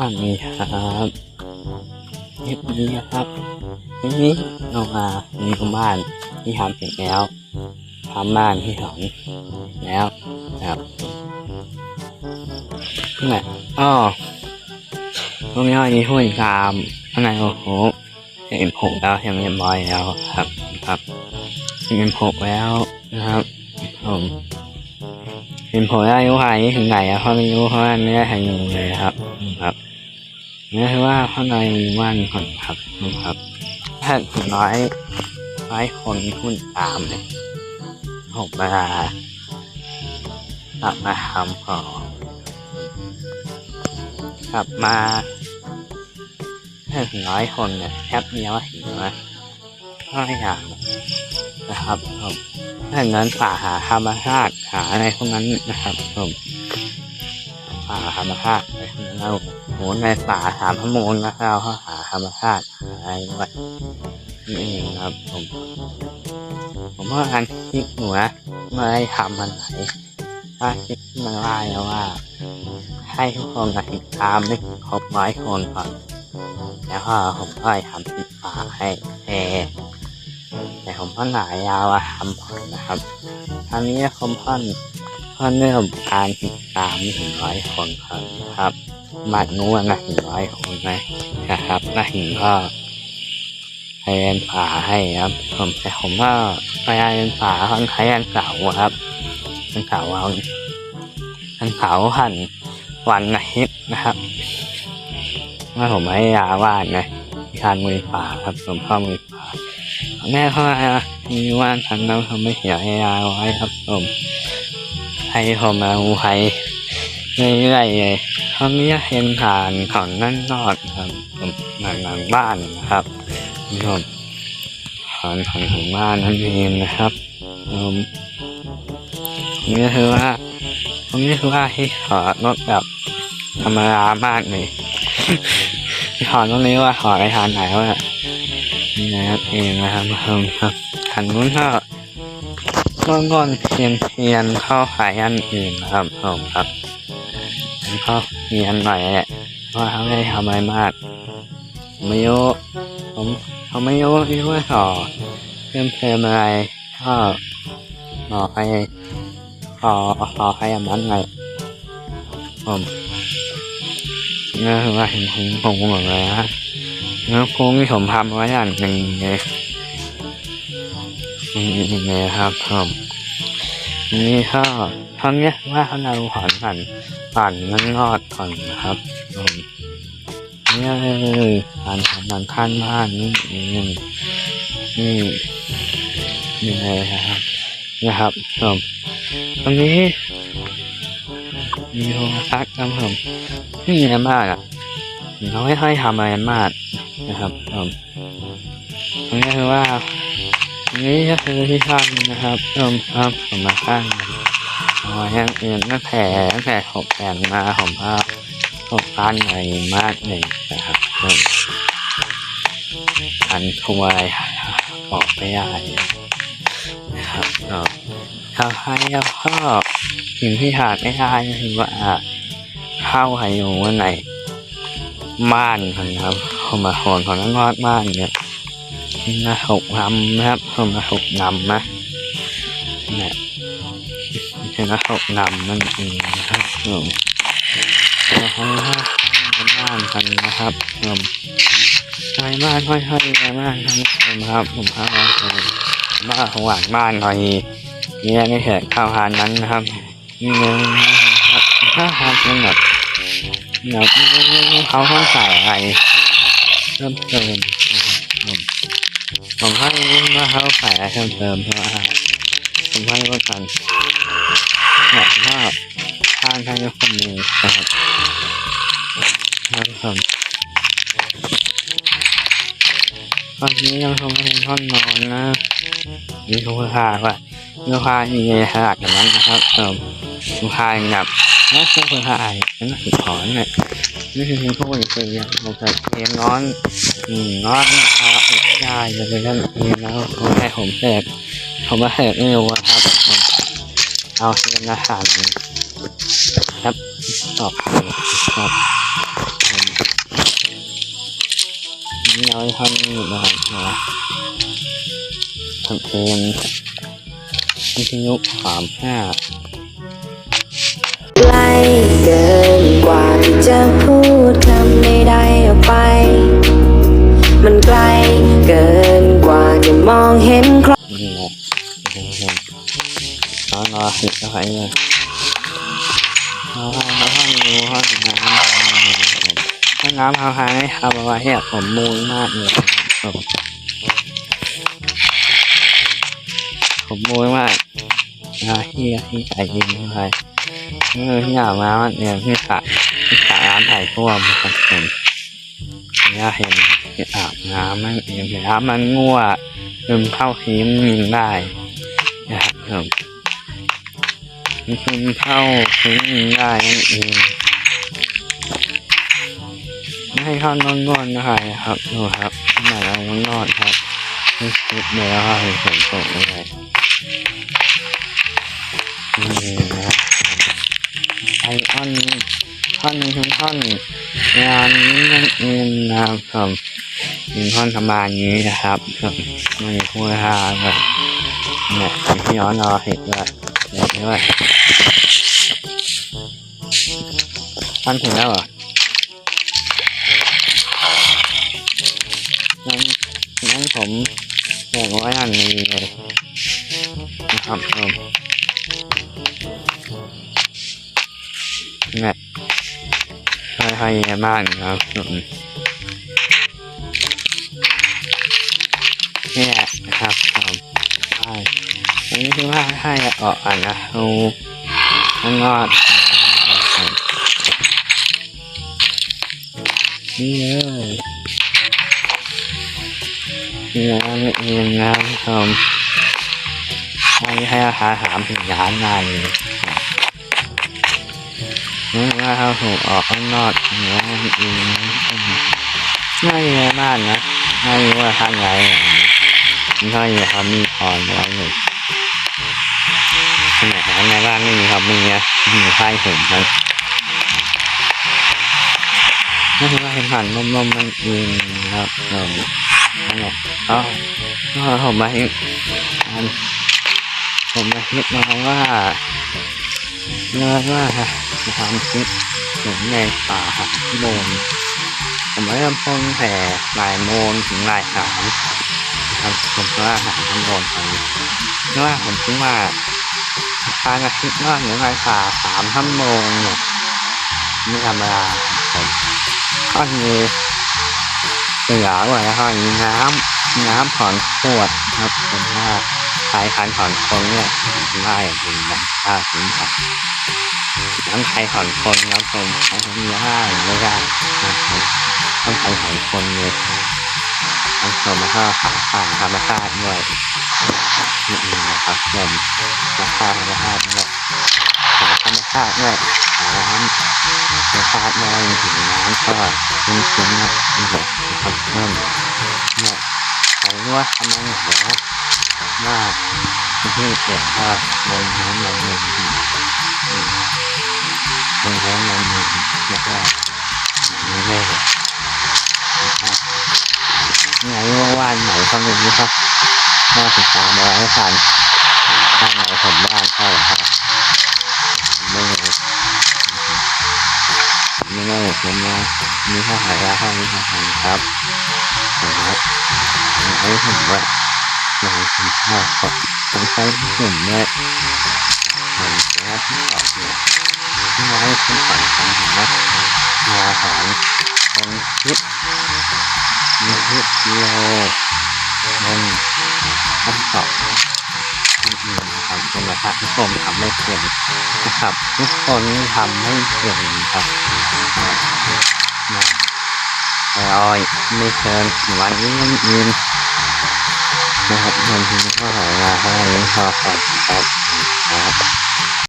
วันนี้ครับคลิปนี้นะครับคลิปนี้เรามามีบ้านที่ทำเสร็จแล้วทำบ้านที่สองแล้วนะครับนี่แหละอ๋อตรงนี้มีหุ้นตามข้างในโอ้โหเห็นผมแล้วยังเรียบร้อยแล้วครับครับเห็นผมแล้วนะครับผมเห็นผมแล้วอายุขนาดนี้ถึงไหนอะเพราะไม่รู้เพราะว่าไม่ได้ทำงูเลยครับครับ นี่คือว่าข้างในมีว่านก่อนครับนะครับถ้าถึงร้อยร้อยคนหุ้นตามเลยผมมากลับมาทำพอกลับมาถ้าถึงร้อยคนเนี่ยแทบเดียวถึงนะก็อย่างนะครับผมถ้าอย่างนั้นป่าหาธรรมชาติหาอะไรพวกนั้นนะครับผมป่าธรรมชาติอะไรพวกนั้นเรา โหในป่าสามพระโมงนะครับเขาหาธรรมชาติหาอะไรด้วยนี่เองครับผม ผมว่าการคิดหนูนะไม่ได้ทำมันไหนถ้าคิดมันว่าแล้วว่า ให้ทุกคนติดตามได้ครบร้อยคนก่อนแล้วก็ผมก็ทำติดป่าให้แต่แต่ผมก็หนายาวว่าทำผ่อนนะครับทางนี้ผมพ่อนพ่อนเริ่มการติดตามไม่ถึงร้อยคนก่อนครับ บัตรนู้นนะถึงร้อยคนไหมนะครับถ้าถึงก็พยายามป่าให้ครับ ผมแต่ผมก็พยายามป่าค่อนข้างเก่าครับเป็นเก่าเอาเป็นเก่าหันวันอาทิตย์นะครับเมื่อผมให้ยาวาดไงการมือป่าครับผมพ่อมือป่าแม่พ่อมีว่านทันแล้วเขาไม่เสียให้ยาไว้ครับผมให้ผมมาอูไฮเรื่อยๆเลย ครั้งนี้เห็นผ่านของนั่นนอดครับหลังหลังบ้านนะครับนี่ครับผ่านของของบ้านนั่นเองนะครับผมนี่คือว่าผมนี่คือว่าที่ขอรถแบบธรรมดามากเลยขอตรงนี้ว่าขอไปทานไหนวะนี่นะครับเองนะครับผมครับขันนู้นก็ก้อนก้อนเทียนเทียนเข้าขายอันอื่นนะครับผมครับ ผมก็เรียนหน่อยแหละว่าเขาไม่ได้ทำอะไรมากผมไม่รู้ผมเขาไม่รู้ที่ว่าสอเพิ่มเติมอะไรก็บอกให้ขอขอให้อามันหน่อยผมนี่คือว่าเห็นผมผมหมดเลยฮะแล้วคงที่ผมทำไว้อย่างหนึ่งเลยนี่ไงครับผมนี่ก็ทั้งเนี้ยว่าเราขอนกัน ปั่นนั่นงอดก่อนนะครับผมเนี่ยการทำงานข้างบ้านนี่เองนี่นี่เลยครับนะครับผมตรงนี้มีโทรทัศน์ครับผมไม่มีอะไรมากอะเราไม่ค่อยทำอะไรมากนะครับผมตรงนี้คือว่า นี้ก็คือที่ทำนะครับผมครับผมมาข้าง อ๋อยังเรียนแต่ตั้งแต่หกแปดมาผมก็หกพันใหญ่มากเลยนะครับพันคุมอะไรออกไม่ได้นะครับก็ถ้าให้แล้วก็สิ่งที่ขาดไม่ได้ก็คือว่าเข้าไฮโอยู่วันไหนบ้านกันครับผมมาหอนของนักงอดบ้านเนี่ยนะหกลำนะครับผมมาหกลำนะเนี่ย นะหกนำนั่นเองนะครับผมนะฮะบ้านกันนะครับผมใช่บ้านค่อยๆในบ้านครับผมครับผมพามาบ้านของหลังบ้านหน่อยนี่ไม่เห็นข้าวหานนั้นนะครับนี่นึงนะครับข้าวหานเป็นแบบแบบเขาต้องใส่อะไรเพิ่มเติมผมผมให้ว่าเขาใส่อะไรเพิ่มเติมเพราะว่าผมให้ว่ากัน แบบว่าทานทางยกมือนะครับนะครับตอนนี้ยังคงเป็นห้องนอนนะมีลูกค้าว่าลูกค้ามีขนาดอย่างนั้นนะครับเออลูกค้าอย่างแบบน่าเชื่อลูกค้าไอ้นั่นคือถอนเนี่ยนี่คือพวกอย่างเราจะเลี้ยงน้อนอืมน้อนเอาอกได้เลยนั่นเองแล้วผมให้ผมเสร็จผมมาเสร็จไม่รู้ครับ เอาเป็นอาหารครับตอบครับผมน้อยท่อนนี้นะครับนะทำเพลงวิทยุสามห้าไกลเกินกว่าที่จะพูดคำใดๆออกไป มันไกลเกินกว่าจะมองเห็น นอนรอสิก็ไปเลยเอาห้องห้องดูห้องน้ำห้องน้ำห้องหายครับเพราะว่าเฮียผมมูลมากเลยครับผมมูลมากนะเฮียที่ใส่ยิงเข้าไปเออที่อยากมาเนี่ยที่สระที่สระน้ำถ่ายท่วมครับผมเนี่ยเห็นอาบน้ำมันเองเห็นน้ำมันงัวลืมเข้าทีมยิงได้นะครับผม ลืมเข้าทีมยิงได้นั่นเองให้เข้านอนนอนนะครับดูครับหมายเรานอนครับไม่คิดเลยว่าเป็นฝนตกเลยนี่นะครับไอออนท่อนหนึงคือท่อนงานนี้นั่นเองนะครับผมเป็นท่อนประมาณนี้นะครับผมไม่มีคู่ค่าแบบเนี่ยที่ย้อนรอเห็นว่าแบบนี้ว่า ท่อนถึงแล้วเหรองั้นงั้นผมแบ่งไว้อันนี้เลยนะครับผมเนี่ยค่อยๆเยอะมากนะครับผมเนี่ยนะครับผมใช่อันนี้คือว่าให้ออกอ่านนะเอาข้างนอก นี่เลยนี่นเองนะครับให้ให้ราคาสามถึงล้านได้เลยนี่ว่าเขาถูกออกข้างนอกอย่างนี้เองน่าเยอะมากนะน่รู้ว่าข้างไหนมันก็อยู่เขามีพรไว้อยู่ขนาดนั้นในบ้านไม่มีครับมีนะมีไพ่ผมมั นนี่คือว่าเป็นผ่านนมๆมันเองนะครับผมนั่นแหละอ๋อก็ผมมาฮิตผมมาฮิตมาว่าเนื่อว่าความคิดผมในป่าหักโมงผมเริ่มต้นแต่บ่ายโมงถึงบ่ายสามครับผมก็หาทำโดนไปเพราะว่าผมคิดว่าการอาทิตย์นอกเหนือบ่ายสามสามชั่วโมงเนี่ยไม่ธรรมดาผม ก็คือเหลือกว่าแล้วก็มีน้ำน้ำถอนขวดครับผมว่าสายคันถอนคนเนี่ยง่ายเป็นแบบค่าสินค้าน้ำไทยถอนคนครับผมใช้มีห้าไม่ได้นะครับต้องไทยถอนคนเลยทั้งชมแล้วก็ขาผ่านธรรมชาติด้วยนี่นะครับชมราคาธรรมชาติด้วยธรรมชาติด้วยน้ำธรรมชาติด้วยถึงน้ำ ก็คุ้มคุ้มนะนี่แหละนะครับเพิ่มเนี่ยผมว่าทำไมเหรอว่าที่เกิดว่าบนน้ำลงมือคนแท้งานมือแล้วก็ไม่ได้เลยไงว่าว่านไหนเขาไม่รู้ครับน่าติดตามมาให้ทันทางไหนผมบ้านเข้าเหรอครับ ไม่รู้ผมนะมีข้อหายาข้อนี้ข้อหายครับนะครับไอ้ผมว่าอย่างที่ชอบผมใช้ผมเนี่ยผมจะที่ตอบเนี่ยที่ไว้คุณฝันของผมนะยาสารคนคิดมีคิดโลมันคำตอบอื่น ๆนะครับเป็นะครับทุกคนทำไม่เก่งนะครับ ทุกคนทำไม่เก่งครับนะแต่อยไม่เชิญวันนี้ยินนะครับวันที่ข้อหามาให้พอบครับครับ